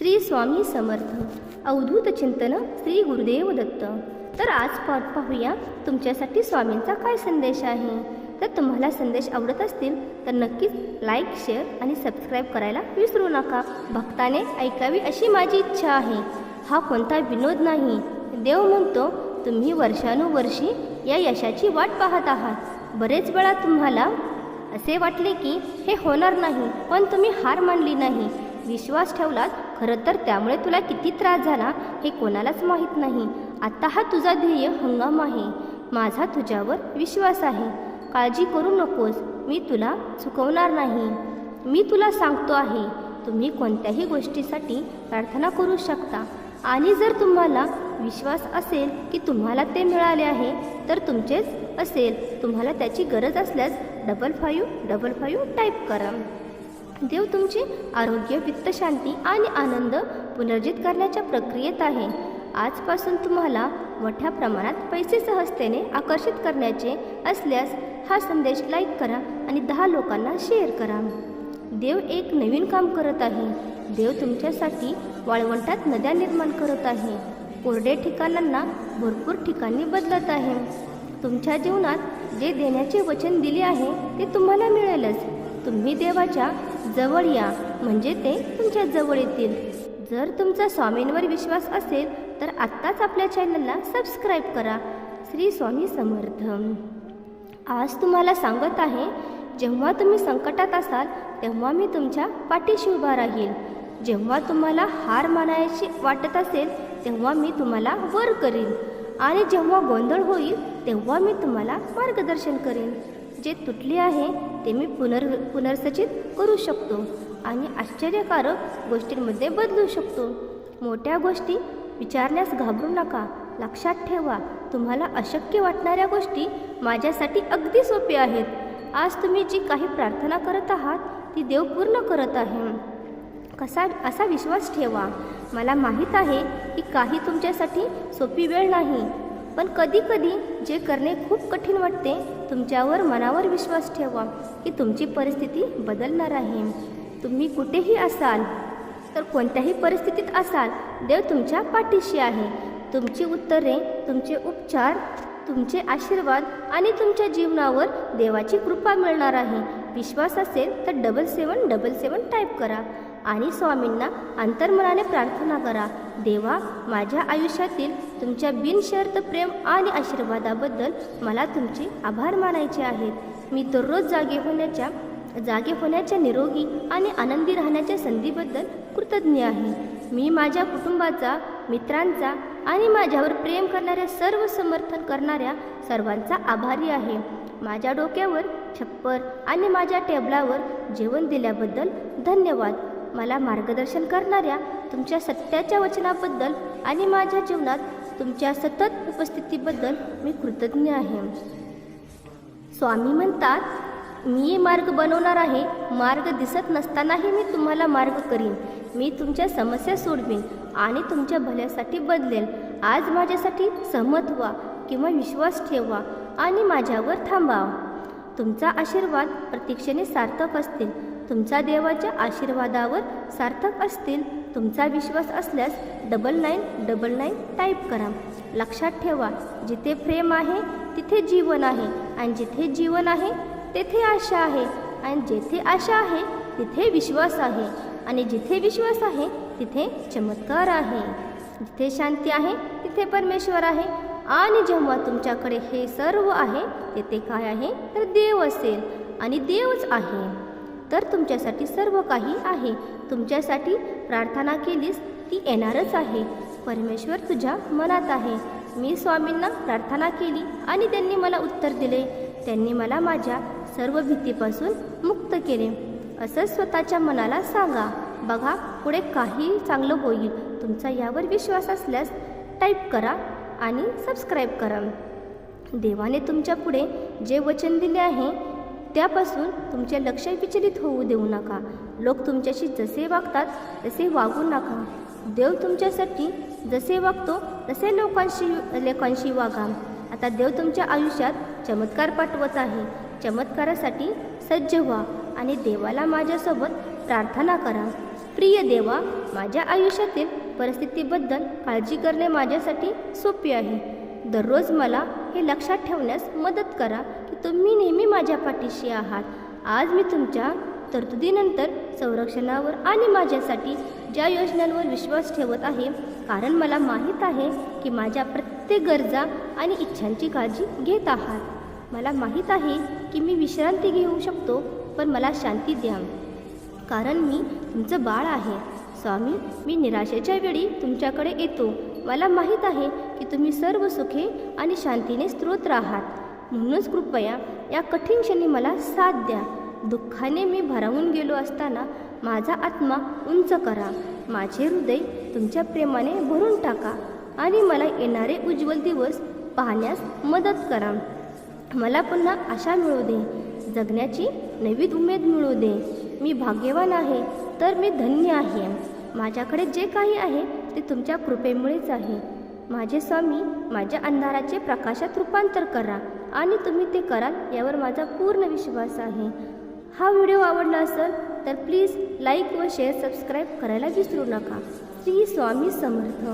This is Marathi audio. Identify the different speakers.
Speaker 1: श्री स्वामी समर्थ. अवधूत चिंतन श्री गुरुदेव दत्त. तर आज पाठ पाहूया तुमच्यासाठी स्वामींचा काय संदेश आहे? तर तुम्हाला संदेश आवडत असतील तर नक्कीच लाईक शेअर आणि सबस्क्राईब करायला विसरू नका. भक्ताने ऐकावी अशी माझी इच्छा आहे. हा कोणता विनोद नाही. देव म्हणतो तुम्ही वर्षानुवर्षी या यशाची वाट पाहत आहात. बरेच वेळा तुम्हाला असे वाटले की हे होणार नाही पण तुम्ही हार मानली नाही. विश्वास ठेवलात खरं तर त्यामुळे तुला किती त्रास झाला हे कोणालाच माहीत नाही. आत्ता हा तुझा ध्येय हंगाम आहे. माझा तुझ्यावर विश्वास आहे. काळजी करू नकोस. मी तुला चुकवणार नाही. मी तुला सांगतो आहे तुम्ही कोणत्याही गोष्टीसाठी प्रार्थना करू शकता. आणि जर तुम्हाला विश्वास असेल की तुम्हाला ते मिळाले आहे तर तुमचेच असेल. तुम्हाला त्याची गरज असल्यास double five double five type करा. देव तुमचे आरोग्य वित्तशांती आणि आनंद पुनर्जित करण्याच्या प्रक्रियेत आहे. आजपासून तुम्हाला मोठ्या प्रमाणात पैसे सहजतेने आकर्षित करण्याचे असल्यास हा संदेश लाईक करा आणि दहा लोकांना शेअर करा. देव एक नवीन काम करत आहे. देव तुमच्यासाठी वाळवंटात नद्या निर्माण करत आहे. कोरडे ठिकाणांना भरपूर ठिकाणी बदलत आहे. तुमच्या जीवनात जे देण्याचे वचन दिले आहे ते तुम्हाला मिळेलच. तुम्ही देवाच्या जवळ या म्हणजे ते तुमच्या जवळ येतील. जर तुमचा स्वामींवर विश्वास असेल तर आत्ताच आपल्या चॅनलला सबस्क्राईब करा. श्री स्वामी समर्थ आज तुम्हाला सांगत आहे जेव्हा तुम्ही संकटात असाल तेव्हा मी तुमच्या पाठीशी उभा राहील. जेव्हा तुम्हाला हार मानायची वाटत असेल तेव्हा मी तुम्हाला वर करीन. आणि जेव्हा गोंधळ होईल तेव्हा मी तुम्हाला मार्गदर्शन करेन. जे तुटले आहे ते मी पुनर् पुनर्सचित करू शकतो आणि आश्चर्यकारक गोष्टींमध्ये बदलू शकतो. मोठ्या गोष्टी विचारण्यास घाबरू नका. लक्षात ठेवा तुम्हाला अशक्य वाटणाऱ्या गोष्टी माझ्यासाठी अगदी सोपी आहेत. आज तुम्ही जी काही प्रार्थना करत आहात ती देव पूर्ण करत आहे. कसा असा विश्वास ठेवा. मला माहीत आहे की काही तुमच्यासाठी सोपी वेळ नाही. पण कधी कधी जे करणे खूप कठीण वाटते तुमच्यावर मनावर विश्वास ठेवा की तुमची परिस्थिती बदलणार आहे. तुम्ही कुठेही असाल तर कोणत्याही परिस्थितीत असाल देव तुमच्या पाठीशी आहे. तुमची उत्तरे तुमचे उपचार तुमचे आशीर्वाद आणि तुमच्या जीवनावर देवाची कृपा मिळणार आहे. विश्वास असेल तर double seven double seven type करा. आणि स्वामींना अंतर्मनाने प्रार्थना करा. देवा माझ्या आयुष्यातील तुमच्या बिनशर्त प्रेम आणि आशीर्वादाबद्दल मला तुमचे आभार मानायचे आहेत. मी दररोज जागे होण्याच्या जागे होण्याच्या निरोगी आणि आनंदी राहण्याच्या संधीबद्दल कृतज्ञ आहे. मी माझ्या कुटुंबाचा मित्रांचा आणि माझ्यावर प्रेम करणाऱ्या सर्व समर्थन करणाऱ्या सर्वांचा आभारी आहे. माझ्या डोक्यावर छप्पर आणि माझ्या टेबलावर जेवण दिल्याबद्दल धन्यवाद. मला मार्गदर्शन करणाऱ्या तुमच्या सत्याच्या वचनाबद्दल आणि माझ्या जीवनात तुमच्या सतत उपस्थितीबद्दल मी कृतज्ञ आहे. स्वामी म्हणतात मी मार्ग बनवणार आहे मार्ग दिसत नसतानाही मी तुम्हाला मार्ग करीन. मी तुमच्या समस्या सोडवीन आणि तुमच्या भल्यासाठी बदलेल. आज माझ्यासाठी सहमत व्हा किंवा विश्वास ठेवा आणि माझ्यावर थांबा तुमचा आशीर्वाद प्रतीक्षेने सार्थक असतील. तुमचा देवाच्या आशीर्वादावर सार्थक असतील तुमचा विश्वास असल्यास double nine double nine type करा. लक्षात ठेवा जिथे प्रेम आहे तिथे जीवन आहे. आणि जिथे जीवन आहे तेथे आशा आहे. आणि जेथे आशा आहे तिथे विश्वास आहे. आणि जिथे विश्वास आहे तिथे चमत्कार आहे. जिथे शांती आहे तिथे परमेश्वर आहे. आणि जेव्हा तुमच्याकडे हे सर्व आहे तेथे काय आहे तर देव असेल. आणि देवच आहे. तर तुमच्यासाठी सर्व काही आहे. तुमच्यासाठी प्रार्थना केलीस ती येणारच आहे. परमेश्वर तुझ्या मनात आहे. मी स्वामींना प्रार्थना केली आणि त्यांनी मला उत्तर दिले. त्यांनी मला माझ्या सर्व भीतीपासून मुक्त केले. असं स्वतःच्या मनाला सांगा. बघा पुढे काही चांगलं होईल. तुमचा यावर विश्वास असल्यास टाईप करा आणि सबस्क्राईब करा. देवाने तुमच्यापुढे जे वचन दिले आहे त्यापासून तुमचे लक्ष विचलित होऊ देऊ नका. लोक तुमच्याशी जसे वागतात तसे वागू नका. देव तुमच्यासाठी जसे वागतो तसे लोकांशी लेखांशी वागा. आता देव तुमच्या आयुष्यात चमत्कार पाठवत आहे. चमत्कारासाठी सज्ज व्हा आणि देवाला माझ्यासोबत प्रार्थना करा. प्रिय देवा माझ्या आयुष्यातील परिस्थितीबद्दल काळजी करणे माझ्यासाठी सोपे आहे. दररोज मला हे लक्षात ठेवण्यास मदत करा की तुम्ही नेहमी माझ्या पाठीशी आहात. आज मी तुमच्या तरतुदीनंतर संरक्षणावर आणि माझ्यासाठी ज्या योजनांवर विश्वास ठेवत आहे कारण मला माहीत आहे की माझ्या प्रत्येक गरजा आणि इच्छांची काळजी घेत आहात. मला माहीत आहे की मी विश्रांती घेऊ शकतो पण मला शांती द्या. कारण मी तुमचं बाळ आहे. स्वामी मी निराशेच्या वेळी तुमच्याकडे येतो. मला माहीत आहे की तुम्ही सर्व सुखे आणि शांतीने स्त्रोत आहात म्हणूनच कृपया या कठीण क्षणी मला साथ द्या. दुःखाने मी भरावून गेलो असताना माझा आत्मा उंच करा. माझे हृदय तुमच्या प्रेमाने भरून टाका आणि मला येणारे उज्ज्वल दिवस पाहण्यास मदत करा. मला पुन्हा आशा मिळू दे. जगण्याची नवी उमेद मिळू दे. मी भाग्यवान आहे तर मी धन्य आहे. माझ्याकडे जे काही आहे ते तुमच्या कृपेमुळेच आहे. माझे स्वामी माझ्या अंधाराचे प्रकाशात रूपांतर करा आणि तुम्ही ते कराल यावर माझा पूर्ण विश्वास आहे. हा व्हिडिओ आवडला असेल तर प्लीज लाईक व शेअर सबस्क्राईब करायला विसरू नका. श्री स्वामी समर्थ.